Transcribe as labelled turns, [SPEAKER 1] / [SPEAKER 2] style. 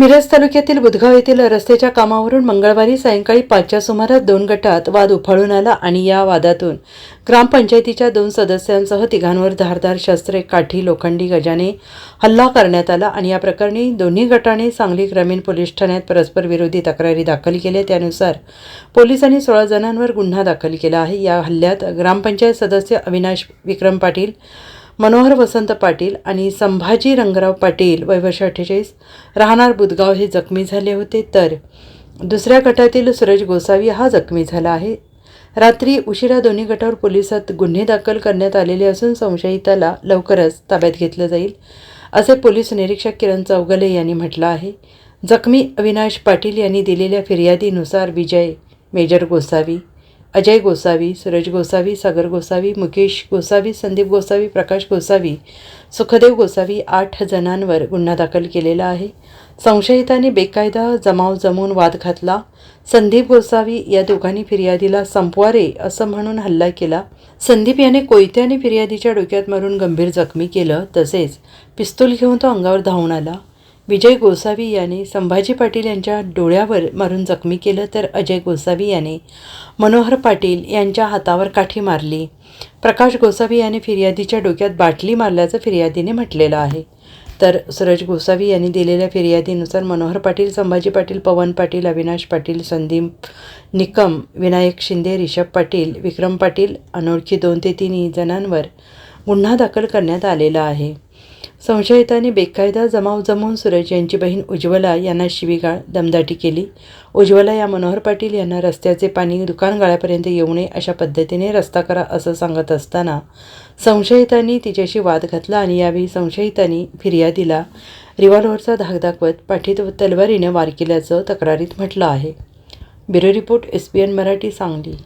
[SPEAKER 1] मिरज तालुक्यातील बुधगाव येथील रस्त्याच्या कामावरून मंगळवारी सायंकाळी पाचच्या सुमारास दोन गटात वाद उफाळून आला आणि या वादातून ग्रामपंचायतीच्या दोन सदस्यांसह तिघांवर धारदार शस्त्रे काठी लोखंडी गजाने हल्ला करण्यात आला आणि या प्रकरणी दोन्ही गटाने सांगली ग्रामीण पोलीस ठाण्यात परस्पर विरोधी तक्रारी दाखल केल्या. त्यानुसार पोलिसांनी सोळा जणांवर गुन्हा दाखल केला आहे. या हल्ल्यात ग्रामपंचायत सदस्य अविनाश विक्रम पाटील मनोहर वसंत पाटील आणि संभाजी रंगराव पाटील वैवर्ष अठ्ठेचाळीस राहणार बुदगाव हे जखमी झाले होते. तर दुसऱ्या गटातील सूरज गोसावी हा जखमी झाला आहे. रात्री उशिरा दोन्ही गटावर पोलिसात गुन्हे दाखल करण्यात आलेले असून संशयिताला लवकरच ताब्यात घेतलं जाईल असे पोलीस निरीक्षक किरण चौगले यांनी म्हटलं आहे. जखमी अविनाश पाटील यांनी दिलेल्या फिर्यादीनुसार विजय मेजर गोसावी अजय गोसावी सूरज गोसावी सागर गोसावी मुकेश गोसावी संदीप गोसावी प्रकाश गोसावी सुखदेव गोसावी आठ जणांवर गुन्हा दाखल केलेला आहे. संशयितांनी बेकायदा जमाव जमवून वाद घातला. संदीप गोसावी या दोघांनी फिर्यादीला संपवा रे असं म्हणून हल्ला केला. संदीप याने कोयत्याने फिर्यादीच्या डोक्यात मारून गंभीर जखमी केलं. तसेच पिस्तूल घेऊन तो अंगावर धावून आला. विजय गोसावी याने संभाजी पाटील यांच्या डोळ्यावर मारून जखमी केलं तर अजय गोसावी याने मनोहर पाटील यांच्या हातावर काठी मारली. प्रकाश गोसावी याने फिर्यादीच्या डोक्यात बाटली मारल्याचं फिर्यादीने म्हटलेलं आहे. तर सूरज गोसावी यांनी दिलेल्या फिर्यादीनुसार मनोहर पाटील संभाजी पाटील पवन पाटील अविनाश पाटील संदीप निकम विनायक शिंदे रिषभ पाटील विक्रम पाटील अनोळखी दोन ते तीन जणांवर गुन्हा दाखल करण्यात आलेला आहे. संशयितांनी बेकायदा जमाव जमवून सूरज यांची बहीण उज्ज्वला यांना शिवीगाळ दमदाटी केली. उज्ज्वला या मनोहर पाटील यांना रस्त्याचे पाणी दुकानगाळ्यापर्यंत येऊ नये अशा पद्धतीने रस्ता करा असं सांगत असताना संशयितांनी तिच्याशी वाद घातला आणि यावेळी संशयितांनी फिर्यादीला रिव्हॉल्व्हरचा धाक दाखवत पाठीत तलवारीनं तलवारीने वार केल्याचं तक्रारीत म्हटलं आहे. Bureau report S P N Marathi Sangli.